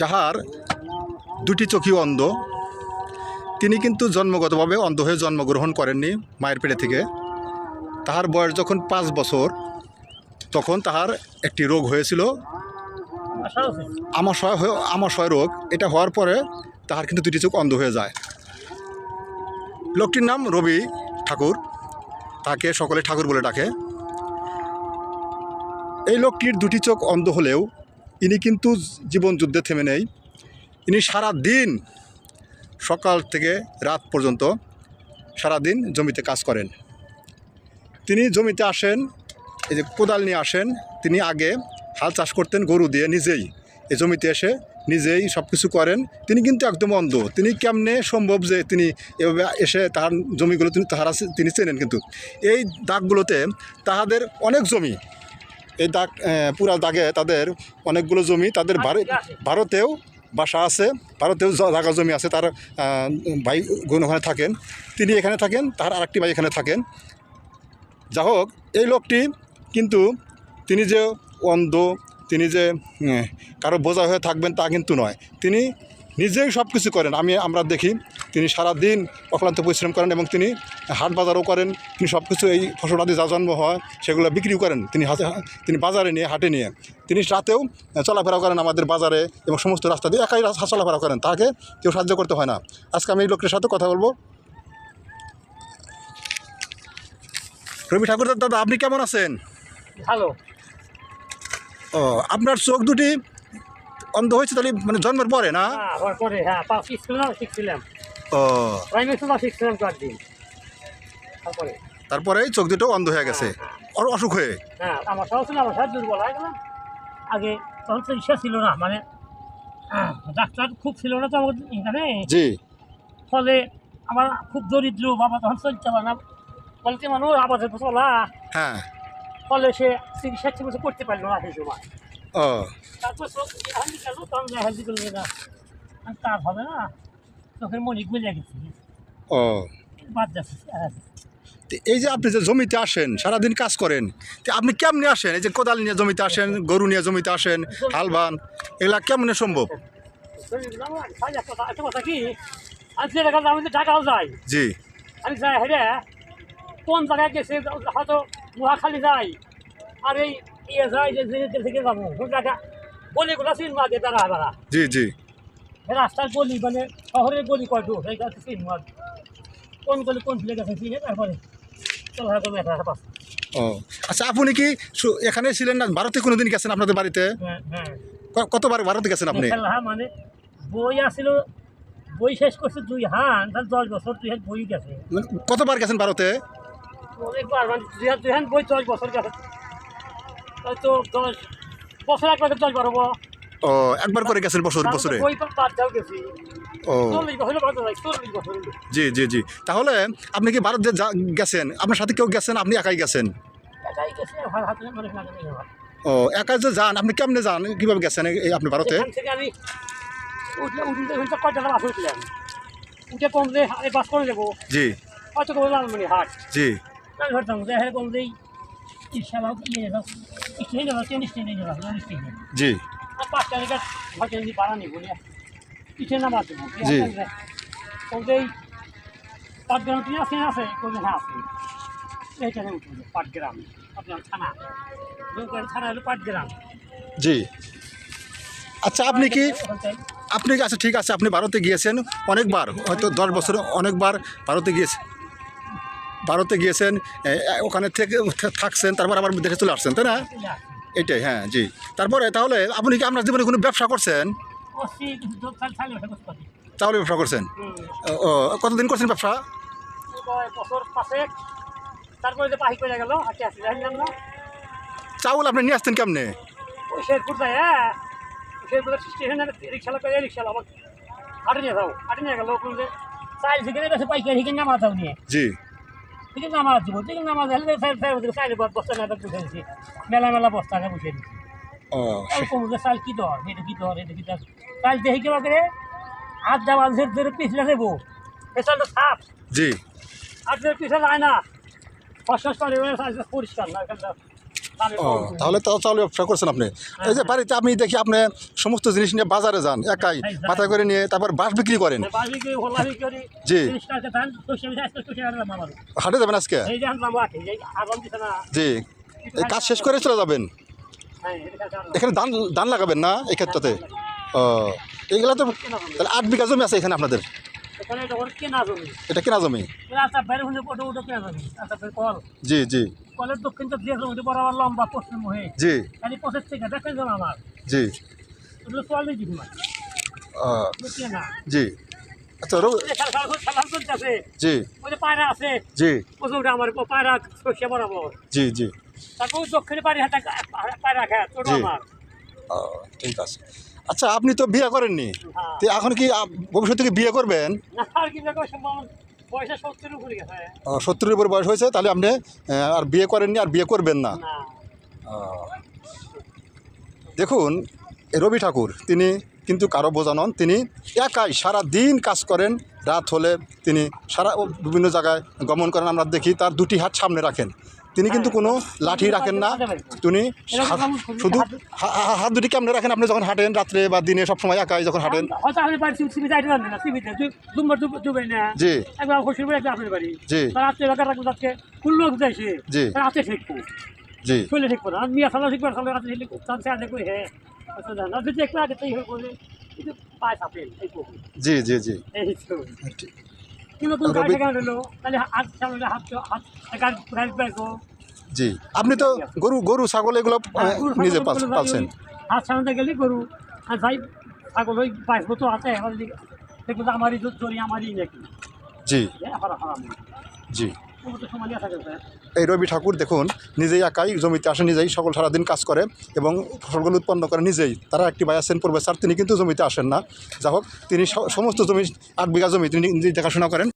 যাহার দুটি চোখই অন্ধ, তিনি কিন্তু জন্মগতভাবে অন্ধ হয়ে জন্মগ্রহণ করেননি মায়ের পেটে থেকে। তাহার বয়স যখন পাঁচ বছর, তখন তাহার একটি রোগ হয়েছিল। আমাশয় আমাশয় রোগ, এটা হওয়ার পরে তাহার কিন্তু দুটি চোখ অন্ধ হয়ে যায়। লোকটির নাম রবি ঠাকুর, তাকে সকলে ঠাকুর বলে ডাকে। এই লোকটির দুটি চোখ অন্ধ হলেও ইনি কিন্তু জীবন যুদ্ধে থেমে নেই। ইনি সারা দিন সকাল থেকে রাত পর্যন্ত সারা দিন জমিতে কাজ করেন। তিনি জমিতে আসেন, এই যে কোদাল নিয়ে আসেন, তিনি আগে হাল চাষ করতেন গরু দিয়ে নিজেই। এই জমিতে এসে নিজেই সব কিছু করেন। তিনি কিন্তু একদম অন্ধ। তিনি কেমনে সম্ভব যে তিনি এভাবে এসে তার জমিগুলো তিনি তাহারা তিনি চেনেন কিন্তু। এই দাগগুলোতে তাহাদের অনেক জমি এই দাগ পুরা দাগে তাদের অনেকগুলো জমি তাদের ভারত ভারতেও বাসা আছে ভারতেও জ- জায়গা জমি আছে তার ভাই বোন ওখানে থাকেন তিনি এখানে থাকেন তার আরেকটি ভাই এখানে থাকেন। যা হোক এই লোকটি কিন্তু তিনি যে অন্ধ তিনি যে কারও বোঝা হয়ে থাকবেন তা কিন্তু নয়। তিনি নিজেই সব কিছু করেন। আমি আমরা দেখি তিনি সারা দিন অক্লান্ত পরিশ্রম করেন এবং তিনি হাট বাজারও করেন। তিনি সব কিছু এই ফসলাদি যা জন্ম হয় সেগুলো বিক্রিও করেন। তিনি হাতে তিনি বাজারে নিয়ে হাটে নিয়ে। তিনি রাতেও চলাফেরা করেন আমাদের বাজারে এবং সমস্ত রাস্তা দিয়ে একাই রাস্তা চলাফেরা করেন। তাকে কেউ সাহায্য করতে হয় না। আজকে আমি এই লোকের সাথে কথা বলব। রবি ঠাকুর দাদা আপনি কেমন আছেন? ভালো। ও আপনার চোখ দুটি অন্ধ হয়েছে তাহলে মানে জন্মের পরে না? হ্যাঁ হওয়ার পরে হ্যাঁ পা শিখছিলাম শিখছিলাম ও। প্রাইমারি স্কুল শিখছিলাম কয়েকদিন তারপরে। তারপরে চোখ দুটো অন্ধ হয়ে গেছে। ওর অসুখ হয়ে? হ্যাঁ আমার ছিল আমার দুর্বল হয়ে গেলাম। আগে তখন তো ইচ্ছা ছিল না মানে ডাক্তার খুব ছিল না তো এখানে। জি। ফলে আমার খুব দরিদ্র বাবা তখন চলতে পারে না। বলতে মানুষ আবাদের চলা। হ্যাঁ। ফলে সে চিকিৎসা ঠিক করতে পারল না সেই সময়। ও। তারপর চোখ হেলদি গেল তখন হেলদি করল না আর হবে না চোখের গুলে গেছে। ও। বাদ যাচ্ছে এই যে আপনি যে জমিতে আসেন সারাদিন কাজ করেন তো আপনি কেমনে আসেন? এই যে কোদাল নিয়ে জমিতে আসেন গরু নিয়ে জমিতে আসেন হাল বান এগুলা কেমনে সম্ভব? কথা কি আমি ঢাকাও যাই জি। আমি যাই হেরে কোন জায়গায় গেছে হয়তো মহাখালী যাই আর এই জি জি। রাস্তার গলি মানে শহরের গলি কয়টু সেই কাছে চিনবো আর কোন গলি কোন ফিলে গেছে চিনে তারপরে চল হ্যাঁ ও আচ্ছা আপনি কি এখানে ছিলেন না? ভারতে কোনো দিন গেছেন আপনাদের বাড়িতে? হ্যাঁ হ্যাঁ। কতবার ভারতে গেছেন আপনি? মানে বই আসছিল বই শেষ করছে দুই হান তাহলে দশ বছর দুই হান বই গেছে। মানে কতবার গেছেন ভারতে? অনেকবার মানে দুই হান দুই হান বই দশ বছর গেছে। হয়তো দশ বছর একবার দশ বার ও একবার করে গেছেন বছর বছরে? ও। জি জি জি। তাহলে আপনি কি ভারত গেছেন আপনার সাথে কেউ গেছেন আপনি একাই গেছেন? ও একা যে যান আপনি কেমনে যান? কীভাবে গেছেন আপনি ভারতে? জি। জি। আমি ধরতাম যে হ্যাঁ কমলেই ইনশাল্লাহ ইয়ে যাব স্টেশনে যাব ট্রেন স্টেশনে যাব স্টেশনে জি আর পাঁচটা টাকা হয়তো যদি ভাড়া নিব না পিছিয়ে নামা দেবো জি। কমলেই পাটগ্রাম কি আছে আছে কমলে হ্যাঁ আছে এইখানে উঠবো পাটগ্রাম আপনার থানা নৌকার থানা হলো পাটগ্রাম জি আচ্ছা আপনি কি ওখান থেকে আপনি কি আচ্ছা ঠিক আছে, আপনি ভারতে গিয়েছেন অনেকবার, হয়তো দশ বছরে অনেকবার ভারতে গিয়েছেন। ভারতে গিয়েছেন ওখানে থেকে থাকছেন তারপর আবার দেখে চলে আসছেন তাই না? এটাই হ্যাঁ জি। তারপরে তাহলে আপনি কি আপনার জীবনে কোনো ব্যবসা করছেন? তাহলে ব্যবসা করছেন? ও, কতদিন করছেন ব্যবসা? চাউল আপনি নিয়ে আসতেন কেমনে? ওই শেরপুর যায় হ্যাঁ। শেরপুর স্টেশনে রিক্সা করে রিক্সা আমার হাটে নিয়ে যাও হাটে নিয়ে গেল ওখানে চাইল থেকে পাইকারি থেকে নামা যাও নিয়ে। জি। ঠিক আছে নামা দিব ঠিক আছে নামা দিলে চাইল বস্তা না বুঝে দিচ্ছি মেলা মেলা বস্তা না বুঝে আর কমলে চাল কি দর? এটা কি দর? এটা কি দর? চাল দেখি কেবা করে হাত দেওয়াল ধরে ধরে পিছলে দেবো এ চালটা সাপ। জি। আর পিছলে আয় না। করে পরিষ্কার না ও তাহলে তো চাউল ব্যবসা করছেন আপনি। এই যে বাড়িতে আমি দেখি আপনি সমস্ত জিনিস নিয়ে বাজারে যান একাই মাথায় করে নিয়ে তারপর বাঁশ বিক্রি করেন। করি। জি। হাটে যাবেন আজকে? জি। এই কাজ শেষ করে চলে যাবেন? হ্যাঁ। এখানে ধান ধান লাগাবেন না এই ক্ষেত্রতে? ও এইগুলা তো তাহলে আট বিঘা জমি আছে এখানে আপনাদের? এটা কেনা জমি। বাইরে কল। জি জি। কলের দক্ষিণ তো দিয়ে জমিতে বরাবর লম্বা পশ্চিম হয়ে জি। খালি পঁচিশ থেকে দেখেন আমার। জি। ওগুলো চলে দিবি না জি। আচ্ছা রো জি। ওই পায়রা আছে। জি। ওটা আমার পায়রা সর্ষে বরাবর। জি জি। তারপর দক্ষিণে পায়রা হাতে পায়রা খায় ওটা আমার। ঠিক আছে। আচ্ছা আপনি তো বিয়ে করেননি। হ্যাঁ। তো এখন কি ভবিষ্যতে কি বিয়ে করবেন? সত্তরের উপর বয়স হয়েছে তাহলে আপনি আর বিয়ে করেননি আর বিয়ে করবেন না। দেখুন রবি ঠাকুর তিনি কিন্তু কারও বোঝা নন তিনি একাই সারা দিন কাজ করেন রাত হলে তিনি সারা বিভিন্ন জায়গায় গমন করেন আমরা দেখি তার দুটি হাত সামনে রাখেন। তিনি কিন্তু কোনো লাঠি রাখেন না। তিনি শুধু হাত দুটি কেমনে রাখেন? আপনি যখন হাঁটেন রাত্রে বা দিনে সবসময় একাই যখন হাঁটেন? জি। জি। জি। জি। জি জি জি। জি। আপনি তো গরু গরু ছাগল এগুলো নিজে পালছেন হাত সামনে গেলে গরু আর ছাগল ওই বাইশ বছর আছে দেখব আমারই নাকি জি। জি। স্যার এই রবি ঠাকুর দেখুন নিজেই একাই জমিতে আসে নিজেই সকল সারাদিন কাজ করে এবং ফসলগুলো উৎপন্ন করে নিজেই। তারা একটি ভাই আছেন প্রফেসর তিনি কিন্তু জমিতে আসেন না। যা হোক তিনি সমস্ত জমি আট বিঘা জমি তিনি দেখাশোনা করেন।